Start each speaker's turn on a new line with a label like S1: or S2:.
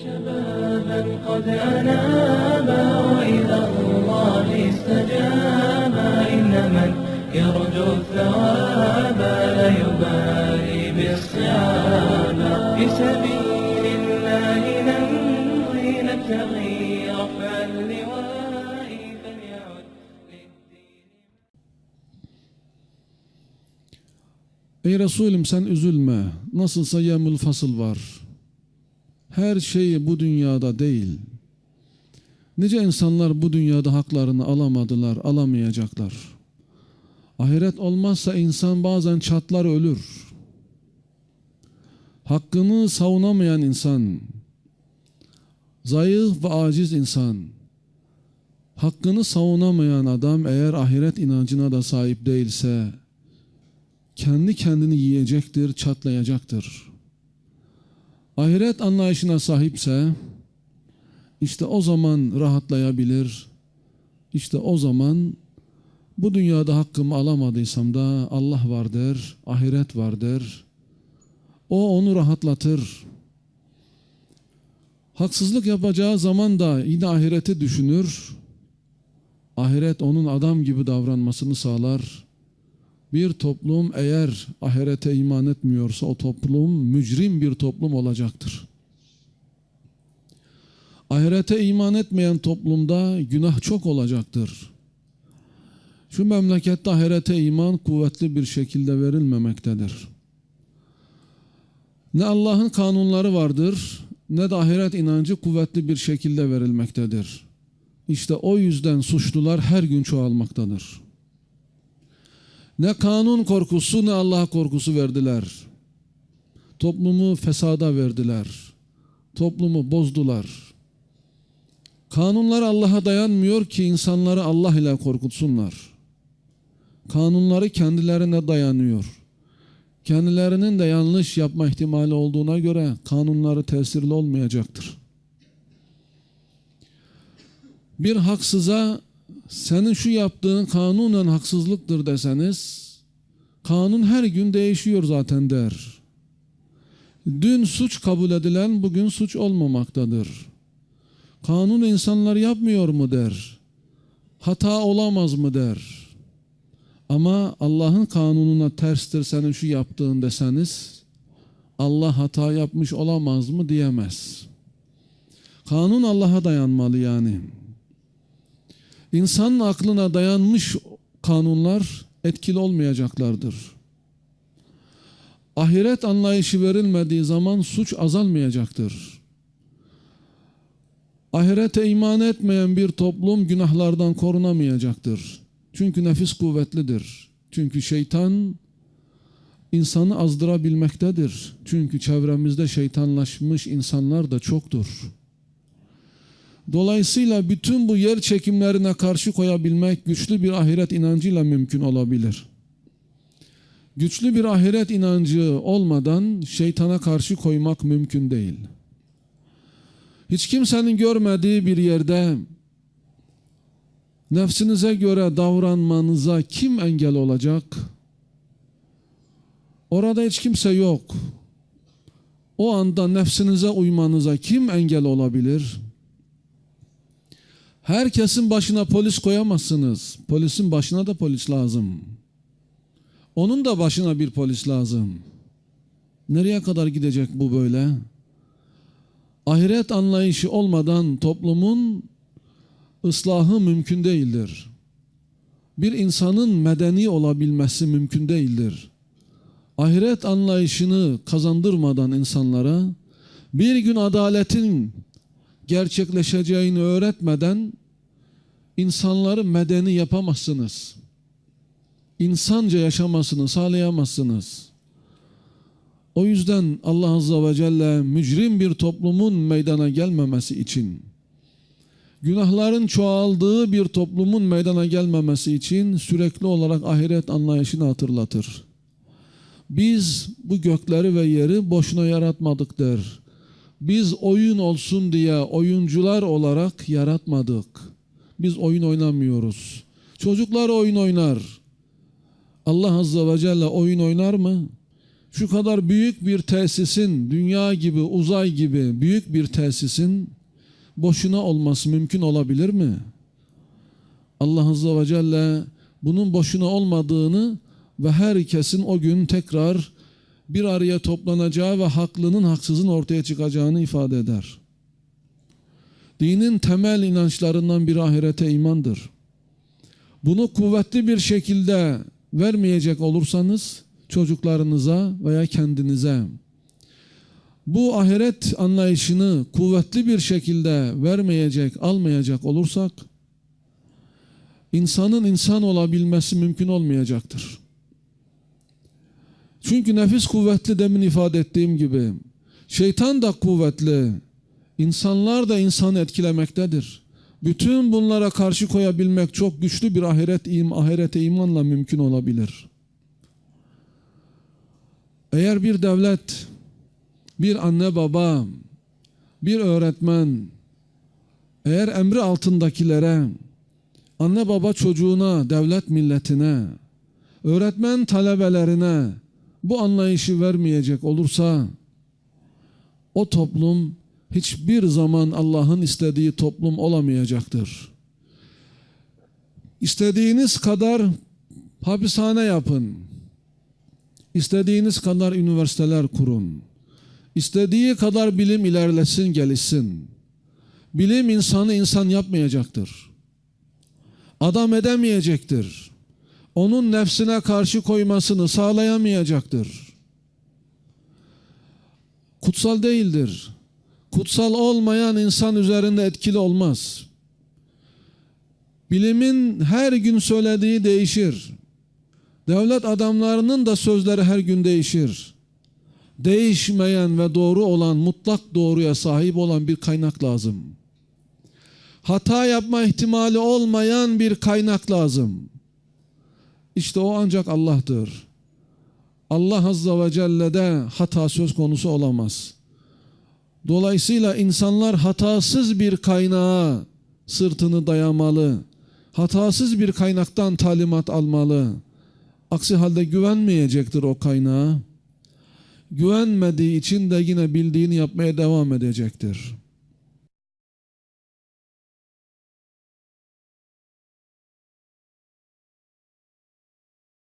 S1: شبابا قد أنابا وإلى الله استجابا إن من يرجو الثواب لا يبالي بالصعاب في سبيل الله نمضي نبتغي رفع اللواء فليعد للدين
S2: Ey Resulüm sen üzülme. Nasılsa yemül fasıl var. Her şey bu dünyada değil. Nice insanlar bu dünyada haklarını alamadılar, alamayacaklar. Ahiret olmazsa insan bazen çatlar ölür. Hakkını savunamayan insan, zayıf ve aciz insan, hakkını savunamayan adam eğer ahiret inancına da sahip değilse, kendi kendini yiyecektir, çatlayacaktır. Ahiret anlayışına sahipse işte o zaman rahatlayabilir. İşte o zaman bu dünyada hakkımı alamadıysam da Allah var der, ahiret var der. O onu rahatlatır. Haksızlık yapacağı zaman da yine ahireti düşünür. Ahiret onun adam gibi davranmasını sağlar. Bir toplum eğer ahirete iman etmiyorsa o toplum mücrim bir toplum olacaktır. Ahirete iman etmeyen toplumda günah çok olacaktır. Şu memlekette ahirete iman kuvvetli bir şekilde verilmemektedir. Ne Allah'ın kanunları vardır ne de ahiret inancı kuvvetli bir şekilde verilmektedir. İşte o yüzden suçlular her gün çoğalmaktadır. Ne kanun korkusu ne Allah korkusu verdiler. Toplumu fesada verdiler. Toplumu bozdular. Kanunlar Allah'a dayanmıyor ki insanları Allah ile korkutsunlar. Kanunları kendilerine dayanıyor. Kendilerinin de yanlış yapma ihtimali olduğuna göre kanunları tesirli olmayacaktır. Bir haksıza senin şu yaptığın kanunen haksızlıktır deseniz kanun her gün değişiyor zaten der. Dün suç kabul edilen bugün suç olmamaktadır. Kanun insanlar yapmıyor mu der. Hata olamaz mı der. Ama Allah'ın kanununa terstir senin şu yaptığın deseniz Allah hata yapmış olamaz mı diyemez. Kanun Allah'a dayanmalı yani. İnsanın aklına dayanmış kanunlar etkili olmayacaklardır. Ahiret anlayışı verilmediği zaman suç azalmayacaktır. Ahirete iman etmeyen bir toplum günahlardan korunamayacaktır. Çünkü nefis kuvvetlidir. Çünkü şeytan insanı azdırabilmektedir. Çünkü çevremizde şeytanlaşmış insanlar da çoktur. Dolayısıyla bütün bu yer çekimlerine karşı koyabilmek güçlü bir ahiret inancıyla mümkün olabilir. Güçlü bir ahiret inancı olmadan şeytana karşı koymak mümkün değil. Hiç kimsenin görmediği bir yerde nefsinize göre davranmanıza kim engel olacak? Orada hiç kimse yok. O anda nefsinize uymanıza kim engel olabilir? Herkesin başına polis koyamazsınız. Polisin başına da polis lazım. Onun da başına bir polis lazım. Nereye kadar gidecek bu böyle? Ahiret anlayışı olmadan toplumun ıslahı mümkün değildir. Bir insanın medeni olabilmesi mümkün değildir. Ahiret anlayışını kazandırmadan insanlara bir gün adaletin gerçekleşeceğini öğretmeden insanları medeni yapamazsınız. İnsanca yaşamasını sağlayamazsınız. O yüzden Allah Azze ve Celle mücrim bir toplumun meydana gelmemesi için, günahların çoğaldığı bir toplumun meydana gelmemesi için sürekli olarak ahiret anlayışını hatırlatır. Biz bu gökleri ve yeri boşuna yaratmadık der. Biz oyun olsun diye oyuncular olarak yaratmadık. Biz oyun oynamıyoruz. Çocuklar oyun oynar. Allah Azze ve Celle oyun oynar mı? şu kadar büyük bir tesisin, dünya gibi, uzay gibi büyük bir tesisin boşuna olması mümkün olabilir mi? Allah Azze ve Celle bunun boşuna olmadığını ve herkesin o gün tekrar bir araya toplanacağı ve haklının haksızın ortaya çıkacağını ifade eder. Dinin temel inançlarından biri ahirete imandır. Bunu kuvvetli bir şekilde vermeyecek olursanız çocuklarınıza veya kendinize bu ahiret anlayışını kuvvetli bir şekilde vermeyecek, almayacak olursak insanın insan olabilmesi mümkün olmayacaktır. Çünkü nefis kuvvetli demin ifade ettiğim gibi. Şeytan da kuvvetli. İnsanlar da insanı etkilemektedir. Bütün bunlara karşı koyabilmek çok güçlü bir ahiret im ahirete imanla mümkün olabilir. Eğer bir devlet, bir anne baba, bir öğretmen eğer emri altındakilere, anne baba çocuğuna, devlet milletine, öğretmen talebelerine bu anlayışı vermeyecek olursa o toplum hiçbir zaman Allah'ın istediği toplum olamayacaktır. İstediğiniz kadar hapishane yapın. İstediğiniz kadar üniversiteler kurun. İstediği kadar bilim ilerlesin, gelişsin. Bilim insanı insan yapmayacaktır. Adam edemeyecektir. Onun nefsine karşı koymasını sağlayamayacaktır. Kutsal değildir. Kutsal olmayan insan üzerinde etkili olmaz. Bilimin her gün söylediği değişir. Devlet adamlarının da sözleri her gün değişir. Değişmeyen ve doğru olan, mutlak doğruya sahip olan bir kaynak lazım. Hata yapma ihtimali olmayan bir kaynak lazım. İşte o ancak Allah'tır. Allah Azza ve Celle'de hata söz konusu olamaz. Dolayısıyla insanlar hatasız bir kaynağa sırtını dayamalı. Hatasız bir kaynaktan talimat almalı. Aksi halde güvenmeyecektir o kaynağa. Güvenmediği için de yine bildiğini yapmaya devam edecektir.